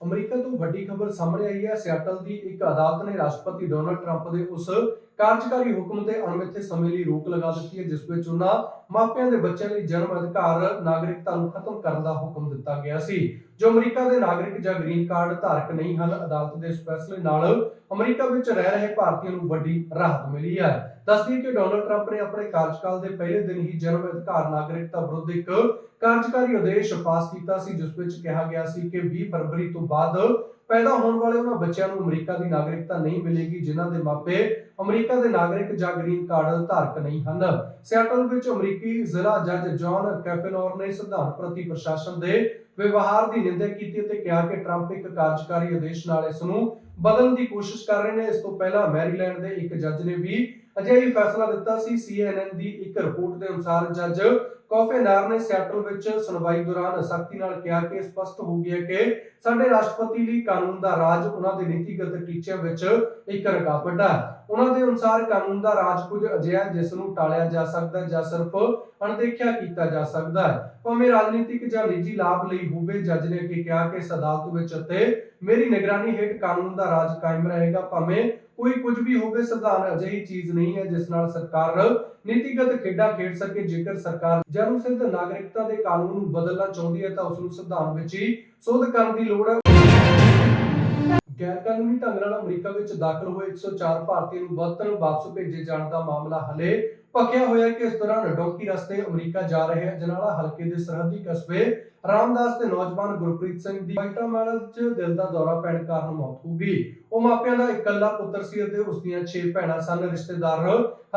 America ਤੋਂ ਵੱਡੀ ਖਬਰ ਸਾਹਮਣੇ ਆਈ ਹੈ, ਸਿਆਟਲ ਦੀ ਇੱਕ ਅਦਾਲਤ ਨੇ ਰਾਸ਼ਟਰਪਤੀ ਡੋਨਲਡ ਟਰੰਪ ਦੇ ਉਸ ਕਾਰਜਕਾਰੀ ਹੁਕਮ ਤੇ ਅਣਮਿੱਥੇ ਸਮੇਂ ਲਈ ਰੋਕ ਲਗਾ ਦਿੱਤੀ ਹੈ, ਜਿਸ ਵਿੱਚ ਉਹਨਾਂ ਮਾਪਿਆਂ ਦੇ ਬੱਚਿਆਂ ਲਈ ਜਨਮ ਅਧਿਕਾਰ ਨਾਗਰਿਕਤਾ ਨੂੰ ਖਤਮ ਕਰਨ ਦਾ ਹੁਕਮ ਦਿੱਤਾ ਗਿਆ ਸੀ। ਜੋ ਅਮਰੀਕਾ ਦੇ ਨਾਗਰਿਕ ਜਾਂ ਗ੍ਰੀਨ ਕਾਰਡ ਧਾਰਕ ਨਹੀਂ ਹਨ, ਅਦਾਲਤ ਦੇ ਇਸ ਫੈਸਲੇ ਨਾਲ ਅਮਰੀਕਾ ਵਿੱਚ ਰਹਿ ਰਹੇ ਭਾਰਤੀਆਂ ਨੂੰ ਵੱਡੀ ਰਾਹਤ ਮਿਲੀ ਹੈ। ਦੱਸਦੀ ਕਿ ਡੋਨਾਲਡ ਟਰੰਪ ਨੇ ਆਪਣੇ ਕਾਰਜਕਾਲ ਦੇ ਪਹਿਲੇ ਦਿਨ ਹੀ ਜਨਮ ਅਧਿਕਾਰ ਨਾਗਰਿਕਤਾ ਵਿਰੁੱਧ ਇੱਕ ਕਾਰਜਕਾਰੀ ਆਦੇਸ਼ ਪਾਸ ਕੀਤਾ ਸੀ, ਜਿਸ ਵਿੱਚ ਕਿਹਾ ਗਿਆ ਸੀ ਕਿ 20 ਫਰਵਰੀ ਤੋਂ ਬਾਅਦ ਪੈਦਾ ਹੋਣ ਵਾਲੇ ਉਹਨਾਂ ਬੱਚਿਆਂ ਨੂੰ ਅਮਰੀਕਾ ਦੀ ਨਾਗਰਿਕਤਾ ਨਹੀਂ ਮਿਲੇਗੀ, ਜਿਨ੍ਹਾਂ ਦੇ ਮਾਪੇ ਅਮਰੀਕਾ ਦੇ ਨਾਗਰਿਕ ਜਾਂ ਗ੍ਰੀਨ ਕਾਰਡ ਧਾਰਕ ਨਹੀਂ ਹਨ। ਸਿਆਟਲ ਵਿੱਚ ਅਮਰੀਕੀ ਜ਼ਿਲ੍ਹਾ ਜੱਜ ਜੌਨ ਕੈਫੇਨੋਰ ਨੇ ਸੰਵਿਧਾਨ ਪ੍ਰਤੀ ਪ੍ਰਸ਼ਾਸਨ ਦੇ ਵਿਵਹਾਰ ਦੀ ਨਿੰਦਾ ਕੀਤੀ ਅਤੇ ਕਿਹਾ ਕਿ ਟਰੰਪ ਇੱਕ ਕਾਰਜਕਾਰੀ ਆਦੇਸ਼ ਨਾਲ ਇਸ ਨੂੰ ਬਦਲਣ ਦੀ ਕੋਸ਼ਿਸ਼ ਕਰ ਰਹੇ ਨੇ। ਇਸ ਤੋਂ ਪਹਿਲਾਂ ਮੈਰੀਲੈਂਡ ਦੇ ਇੱਕ ਜੱਜ ਨੇ ਵੀ ਅਜਿਹਾ ਫੈਸਲਾ ਦਿੱਤਾ ਸੀ। CNN ਦੀ ਇੱਕ ਰਿਪੋਰਟ ਦੇ ਅਨੁਸਾਰ ਜੱਜ ਕੋਫੇਨਾਰ ਨੇ ਸਿਆਟਲ ਵਿੱਚ ਸੁਣਵਾਈ ਦੌਰਾਨ ਸਖਤੀ ਨਾਲ ਕਿਹਾ ਕਿ ਸਪਸ਼ਟ ਹੋ ਗਿਆ ਕਿ ਸਾਡੇ ਰਾਸ਼ਟਰਪਤੀ ਲਈ ਕਾਨੂੰਨ ਦਾ ਰਾਜ ਉਹਨਾਂ ਦੇ ਨੀਤੀਗਤ ਟੀਚਿਆਂ ਵਿੱਚ ਇੱਕ ਰੁਕਾਵਟ ਹੈ। ਉਹਨਾਂ ਦੇ ਅਨੁਸਾਰ ਕਾਨੂੰਨ ਦਾ ਰਾਜ ਕੁਝ ਅਜਿਹਾ ਜਿਸ ਨੂੰ ਟਾਲਿਆ ਜਾ ਸਕਦਾ ਜਾਂ ਸਿਰਫ ਅਣਦੇਖਿਆ ਕੀਤਾ ਜਾ ਸਕਦਾ ਹੈ। ਭਾਵੇਂ ਰਾਜਨੀਤਿਕ ਜਾਂ ਨਿੱਜੀ ਲਾਭ ਲਈ ਹੋਵੇ, ਜੱਜ ਨੇ ਅੱਗੇ ਕਿਹਾ ਕਿ ਇਸ ਅਦਾਲਤ ਵਿੱਚ ਅਤੇ ਮੇਰੀ ਨਿਗਰਾਨੀ ਹੇਠ ਕਾਨੂੰਨ ਦਾ ਰਾਜ ਕਾਇਮ ਰਹੇਗਾ। ਭਾਵੇਂ ਕੋਈ ਕੁਝ ਵੀ ਹੋਵੇ ਸੰਵਿਧਾਨ ਅਜਿਹੀ ਚੀਜ਼ ਨਹੀਂ ਹੈ ਜਿਸ ਨਾਲ ਸਰਕਾਰ ਨੀਤੀਗਤ ਖੇਡਾਂ ਖੇਡ ਸਕੇ। ਜੇਕਰ ਸਰਕਾਰ ਜਨਮ ਸਿੱਧ ਨਾਗਰਿਕਤਾ ਦੇ ਕਾਨੂੰਨ ਨੂੰ ਬਦਲਣਾ ਚਾਹੁੰਦੀ ਹੈ, ਤਾਂ ਉਸ ਨੂੰ ਸੰਵਿਧਾਨ ਵਿੱਚ ਹੀ ਸੋਧ ਕਰਨ ਦੀ ਲੋੜ ਹੈ। ਗੈਰ ਕਾਨੂੰਨੀ ਢੰਗ ਨਾਲ ਅਮਰੀਕਾ ਵਿੱਚ ਦਾਖਲ ਹੋਏ 104 ਭਾਰਤੀਆਂ ਨੂੰ ਵਤਨ ਵਾਪਸ ਭੇਜੇ ਜਾਣ ਦਾ ਮਾਮਲਾ ਹਲੇ ਭਖਿਆ ਹੋਇਆ ਕਿ ਇਸ ਦੌਰਾਨ ਡੌਂਕੀ ਰਸਤੇ ਅਮਰੀਕਾ ਜਾ ਰਹੇ ਅਜਨਾਲਾ ਹਲਕੇ ਦੇ ਸਰਹੱਦੀ ਕਸਬੇ ਰਾਮਦਾਸ ਦੇ ਨੌਜਵਾਨ ਗੁਰਪ੍ਰੀਤ ਸਿੰਘ ਦੀ ਵਾਈਟਾਮੈਲ 'ਚ ਦਿਲ ਦਾ ਦੌਰਾ ਪੈਣ ਕਾਰਨ ਮੌਤ ਹੋ ਗਈ। ਉਹ ਮਾਪਿਆਂ ਦਾ ਇਕੱਲਾ ਪੁੱਤਰ ਸੀ ਅਤੇ ਉਸ ਦੀਆਂ 6 ਭੈਣਾਂ ਸਨ। ਰਿਸ਼ਤੇਦਾਰ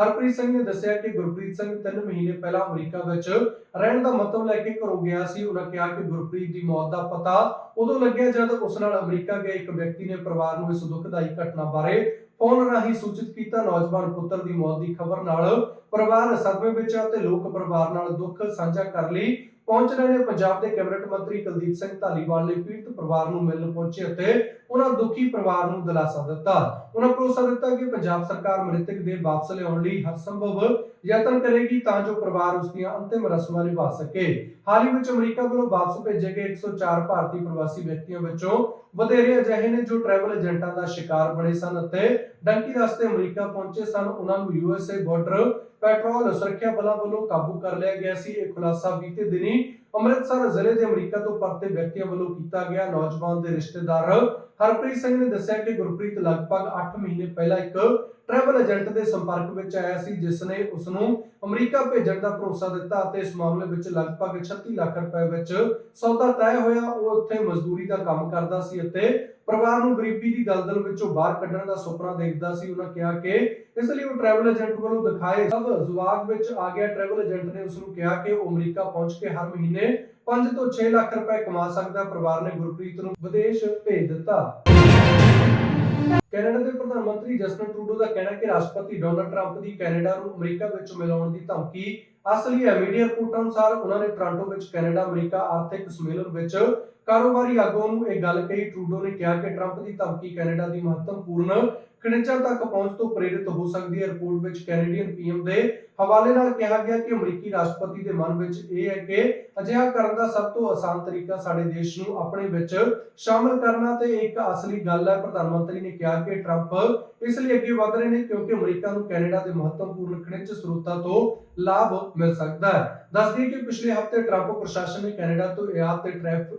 ਹਰਪ੍ਰੀਤ ਸਿੰਘ ਨੇ ਦੱਸਿਆ ਕਿ ਗੁਰਪ੍ਰੀਤ ਸਿੰਘ 3 ਮਹੀਨੇ ਪਹਿਲਾਂ ਅਮਰੀਕਾ ਵਿੱਚ ਰਹਿਣ ਦਾ ਮਤਲਬ ਲੈ ਕੇ ਘਰੋਂ ਗਿਆ ਸੀ। ਉਹਨਾਂ ਕਿਹਾ ਕਿ ਗੁਰਪ੍ਰੀਤ ਦੀ ਮੌਤ ਦਾ ਪਤਾ ਉਦੋਂ ਲੱਗਿਆ ਜਦ ਉਸ ਨਾਲ ਅਮਰੀਕਾ ਗਏ। ਇੱਕ ਵਿਅਕਤੀ ਨੇ ਪਰਿਵਾਰ ਨੂੰ ਇਸ ਦੁਖਦਾਈ ਘਟਨਾ ਬਾਰੇ ਫੋਨ ਰਾਹੀਂ ਸੂਚਿਤ ਕੀਤਾ ਨੌਜਵਾਨ ਪੁੱਤਰ ਦੀ ਮੌਤ ਦੀ ਖਬਰ ਨਾਲ ਪਰਿਵਾਰ ਸਦਮੇ ਵਿੱਚ ਹੈ ਤੇ ਲੋਕ ਪਰਿਵਾਰ ਨਾਲ ਦੁੱਖ ਸਾਂਝਾ ਕਰਨ ਲਈ। ਪਹੁੰਚ ਰਹੇ ਨੇ ਪੰਜਾਬ ਦੇ ਕੈਬਨਿਟ ਮੰਤਰੀ ਕੁਲਦੀਪ ਸਿੰਘ ਧਾਲੀਵਾਲ ਨੇ ਪੀੜਤ ਪਰਿਵਾਰ ਨੂੰ ਮਿਲਣ ਪਹੁੰਚੇ ਅਤੇ ਉਹਨਾਂ ਦੁਖੀ ਪਰਿਵਾਰ ਨੂੰ ਦਿਲਾਸਾ ਦਿੱਤਾ। ਉਹਨਾਂ ਭਰੋਸਾ ਦਿੱਤਾ ਕਿ ਪੰਜਾਬ ਸਰਕਾਰ ਮ੍ਰਿਤਕ ਦੇ ਵਾਪਸ ਲਿਆਉਣ ਲਈ ਹਰ ਸੰਭਵ ਯਤਨ ਕਰੇਗੀ ਤਾਂ ਜੋ ਪਰਿਵਾਰ ਉਸ ਦੀਆਂ ਅੰਤਿਮ ਰਸਮਾਂ ਨਿਭਾ ਸਕੇ। ਹਾਲ ਹੀ ਵਿੱਚ ਅਮਰੀਕਾ ਵੱਲੋਂ ਵਾਪਸ ਭੇਜੇ ਗਏ 104 ਭਾਰਤੀ ਪ੍ਰਵਾਸੀ ਵਿਅਕਤੀਆਂ ਵਿੱਚੋਂ ਵਧੇਰੇ ਅਜਿਹੇ ਨੇ ਜੋ ਟਰੈਵਲ ਏਜੰਟਾਂ ਦਾ ਸ਼ਿਕਾਰ ਬਣੇ ਸਨ ਅਤੇ ਡੰਕੀ ਰਸਤੇ ਅਮਰੀਕਾ ਪਹੁੰਚੇ ਸਨ। ਉਹਨਾਂ ਨੂੰ ਯੂਐਸਏ ਬਾਰਡਰ ਪੈਟਰੋਲ ਸੁਰੱਖਿਆ ਬਲਾਂ ਵੱਲੋਂ ਕਾਬੂ ਕਰ ਲਿਆ ਗਿਆ ਸੀ। ਇਹ ਖੁਲਾਸਾ ਬੀਤੇ ਦਿਨੀ ਅੰਮ੍ਰਿਤਸਰ ਜ਼ਿਲ੍ਹੇ ਦੇ ਅਮਰੀਕਾ ਤੋਂ ਪਰਤੇ ਵਿਅਕਤੀਆਂ ਵੱਲੋਂ ਕੀਤਾ ਗਿਆ। ਨੌਜਵਾਨ ਦੇ ਰਿਸ਼ਤੇਦਾਰ ਹਰਪ੍ਰੀਤ ਸਿੰਘ ਨੇ ਦੱਸਿਆ ਕਿ ਗੁਰਪ੍ਰੀਤ ਲਗਭਗ 8 ਮਹੀਨੇ ਪਹਿਲਾਂ ਇੱਕ ਟਰੈਵਲ ਏਜੰਟ ਦੇ ਸੰਪਰਕ ਵਿੱਚ ਆਇਆ ਸੀ, ਜਿਸ ਨੇ ਉਸ ਨੂੰ ਅਮਰੀਕਾ ਭੇਜਣ ਦਾ ਭਰੋਸਾ ਦਿੱਤਾ ਅਤੇ ਇਸ ਮਾਮਲੇ ਵਿੱਚ ਲਗਭਗ 36 ਲੱਖ ਰੁਪਏ ਵਿੱਚ ਸੌਦਾ ਤੈਅ ਹੋਇਆ। ਉਹ ਉੱਥੇ ਮਜ਼ਦੂਰੀ ਦਾ ਕੰਮ ਕਰਦਾ ਸੀ ਅਤੇ ਪਰਿਵਾਰ ਨੂੰ ਗਰੀਬੀ ਦੀ ਦਲਦਲ ਵਿੱਚੋਂ ਬਾਹਰ ਕੱਢਣ ਦਾ ਸੁਪਨਾ ਦੇਖਦਾ ਸੀ। ਉਹਨਾਂ ਕਿਹਾ ਕਿ ਇਸ ਲਈ ਉਹ ਟਰੈਵਲ ਏਜੰਟ ਵੱਲੋਂ ਦਿਖਾਏ। ਸਭ ਜ਼ਵਾਗ ਵਿੱਚ ਆ ਗਿਆ। ਟਰੈਵਲ ਏਜੰਟ ਨੇ ਉਸ ਨੂੰ ਕਿਹਾ ਕਿ ਉਹ ਅਮਰੀਕਾ ਪਹੁੰਚ ਕੇ ਹਰ ਮਹੀਨੇ 5 ਤੋਂ 6 ਲੱਖ ਰੁਪਏ ਕਮਾ ਸਕਦਾ। ਪਰਿਵਾਰ ਨੇ ਗੁਰਪ੍ਰੀਤ ਨੂੰ ਵਿਦੇਸ਼ ਭੇਜ ਦਿੱਤਾ। ਕੈਨੇਡਾ ਦੇ ਪ੍ਰਧਾਨ ਮੰਤਰੀ ਜਸਟਨ ਟਰੂਡੋ ਦਾ ਕਹਿਣਾ ਕਿ ਰਾਸ਼ਟਰਪਤੀ ਡੋਨਲਡ ਟਰੰਪ ਦੀ ਕੈਨੇਡਾ ਨੂੰ ਅਮਰੀਕਾ ਵਿੱਚ ਮਿਲਾਉਣ ਦੀ ਧਮਕੀ ਅਸਲੀ ਹੈ। ਮੀਡੀਆ ਰਿਪੋਰਟਾਂ ਅਨੁਸਾਰ ਉਹਨਾਂ ਨੇ ਟੋਰਾਂਟੋ ਵਿੱਚ ਕੈਨੇਡਾ ਅਮਰੀਕਾ ਆਰਥਿਕ ਸੰਮੇਲਨ ਵਿੱਚ ਕਾਰੋਬਾਰੀ ਆਗੂਆਂ ਨੂੰ ਇਹ ਗੱਲ ਕਹੀ, ਟਰੂਡੋ ਨੇ ਕਿਹਾ ਕਿ ਟਰੰਪ ਦੀ ਧਮਕੀ ਕੈਨੇਡਾ ਦੀ ਮਹੱਤਵਪੂਰਨ ਖਣਿਜਾਂ ਤੱਕ ਪਹੁੰਚ ਤੋਂ ਪ੍ਰੇਰਿਤ ਹੋ ਸਕਦੀ ਹੈ। ਰਿਪੋਰਟ ਵਿੱਚ ਕੈਨੇਡੀਅਨ ਪੀਐਮ ਦੇ ਹਵਾਲੇ ਨਾਲ ਕਿਹਾ ਗਿਆ ਕਿ ਅਮਰੀਕੀ ਰਾਸ਼ਟਰਪਤੀ ਦੇ ਮਨ ਵਿੱਚ ਇਹ ਹੈ ਕਿ ਅਜਿਹਾ ਕਰਨ ਦਾ ਸਭ ਤੋਂ ਆਸਾਨ ਤਰੀਕਾ ਸਾਡੇ ਦੇਸ਼ ਨੂੰ ਆਪਣੇ ਵਿੱਚ ਸ਼ਾਮਲ ਕਰਨਾ ਤੇ ਇੱਕ ਅਸਲੀ ਗੱਲ ਹੈ। ਪ੍ਰਧਾਨ ਮੰਤਰੀ ਨੇ ਕਿਹਾ ਕਿ ਟਰੰਪ ਇਸ ਲਈ ਅੱਗੇ ਵਧ ਰਹੇ ਨੇ ਕਿਉਂਕਿ ਅਮਰੀਕਾ ਨੂੰ ਕੈਨੇਡਾ ਦੇ ਮਹੱਤਵਪੂਰਨ ਖਣਿਜ ਸਰੋਤਾਂ ਤੋਂ ਲਾਭ ਮਿਲ ਸਕਦਾ ਹੈ। ਦੱਸਦੀ ਕਿ ਪਿਛਲੇ ਹਫ਼ਤੇ ਟਰੰਪ ਪ੍ਰਸ਼ਾਸਨ ਨੇ ਕੈਨੇਡਾ ਤੋਂ ਆਯਾਤ ਤੇ ਟੈਰਿਫ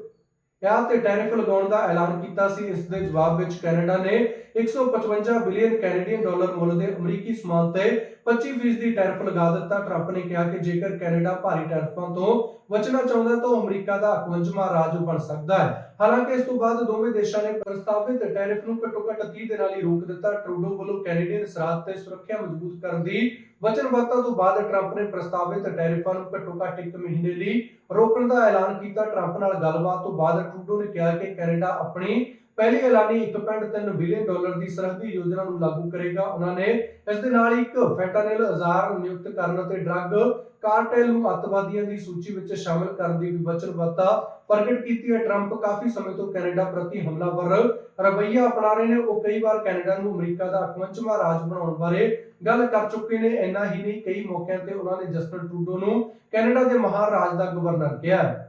ਆਯਾਤ ਤੇ ਟੈਰਿਫ ਲਗਾਉਣ ਦਾ ਐਲਾਨ ਕੀਤਾ ਸੀ। ਇਸ ਦੇ ਜਵਾਬ ਵਿੱਚ ਕੈਨੇਡਾ ਨੇ 155 ਬਿਲੀਅਨ ਕੈਨੇਡੀਅਨ ਡਾਲਰ ਮੁੱਲ ਦੇ ਅਮਰੀਕੀ ਸਮਾਨ ਤੇ 25% ਦੀ ਟੈਰਿਫ ਲਗਾ ਦਿੱਤਾ। ਟਰੰਪ ਨੇ ਕਿਹਾ ਕਿ ਜੇਕਰ ਕੈਨੇਡਾ ਭਾਰੀ ਟੈਰਿਫਾਂ ਤੋਂ ਬਚਣਾ ਚਾਹੁੰਦਾ ਤਾਂ ਅਮਰੀਕਾ ਦਾ 51ਵਾਂ ਰਾਜ ਬਣ ਸਕਦਾ ਹੈ। ਹਾਲਾਂਕਿ ਇਸ ਤੋਂ ਬਾਅਦ ਦੋਵੇਂ ਦੇਸ਼ਾਂ ਨੇ ਪ੍ਰਸਤਾਵਿਤ ਟੈਰਿਫ ਨੂੰ ਘੱਟੋ-ਘੱਟ 30 ਦਿਨਾਂ ਲਈ ਰੋਕ ਦਿੱਤਾ। ਟਰੂਡੋ ਵੱਲੋਂ ਕੈਨੇਡੀਅਨ ਸਰਹੱਦ ਤੇ ਸੁਰੱਖਿਆ ਮਜ਼ਬੂਤ ਕਰਨ ਦੀ ਵਚਨਬੱਧਤਾ ਤੋਂ ਬਾਅਦ ਟਰੰਪ ਨੇ ਪ੍ਰਸਤਾਵਿਤ ਟੈਰਿਫਾਂ ਨੂੰ ਘੱਟੋ-ਘੱਟ ਇੱਕ ਮਹੀਨੇ ਲਈ ਰੋਕਣ ਦਾ ਐਲਾਨ ਕੀਤਾ। ਟਰੰਪ ਨਾਲ ਗੱਲਬਾਤ ਤੋਂ ਬਾਅਦ ਟਰੂਡੋ ਨੇ ਕਿਹਾ ਕਿ ਕੈਨੇਡਾ ਆਪਣੀ ਪਹਿਲੀ ਐਲਾਨੀ 1.3 ਬਿਲੀਅਨ ਡਾਲਰ ਦੀ ਸਰਹੱਦੀ ਯੋਜਨਾ ਨੂੰ ਲਾਗੂ ਕਰੇਗਾ। ਉਹਨਾਂ ਨੇ ਇਸ ਦੇ ਨਾਲ ਇੱਕ ਫੈਂਟਾਨਿਲ ਹਜ਼ਾਰ ਨਿਯੁਕਤ ਕਰਨ ਅਤੇ ਡਰੱਗ ਕਾਰਟੇਲ ਨੂੰ ਅੱਤਵਾਦੀਆਂ ਦੀ ਸੂਚੀ ਵਿੱਚ ਸ਼ਾਮਲ ਕਰਨ ਦੀ ਵੀ ਵਚਨਬੱਧਤਾ ਪ੍ਰਗਟ ਕੀਤੀ ਹੈ। ਟਰੰਪ ਕਾਫੀ ਸਮੇਂ ਤੋਂ ਕੈਨੇਡਾ ਪ੍ਰਤੀ ਹਮਲਾਵਰ ਰਵੱਈਆ ਅਪਣਾ ਰਹੇ ਨੇ। ਉਹ ਕਈ ਵਾਰ ਕੈਨੇਡਾ ਨੂੰ ਅਮਰੀਕਾ ਦਾ 51ਵਾਂ ਰਾਜ ਬਣਾਉਣ ਬਾਰੇ ਗੱਲ ਕਰ ਚੁੱਕੇ ਨੇ। ਇੰਨਾ ਹੀ ਨਹੀਂ, ਕਈ ਮੌਕਿਆਂ ਤੇ ਉਹਨਾਂ ਨੇ ਜਸਟਨ ਟਰੂਡੋ ਨੂੰ ਕੈਨੇਡਾ ਦੇ ਮਹਾਰਾਜ ਦਾ ਗਵਰਨਰ ਕਿਹਾ ਹੈ।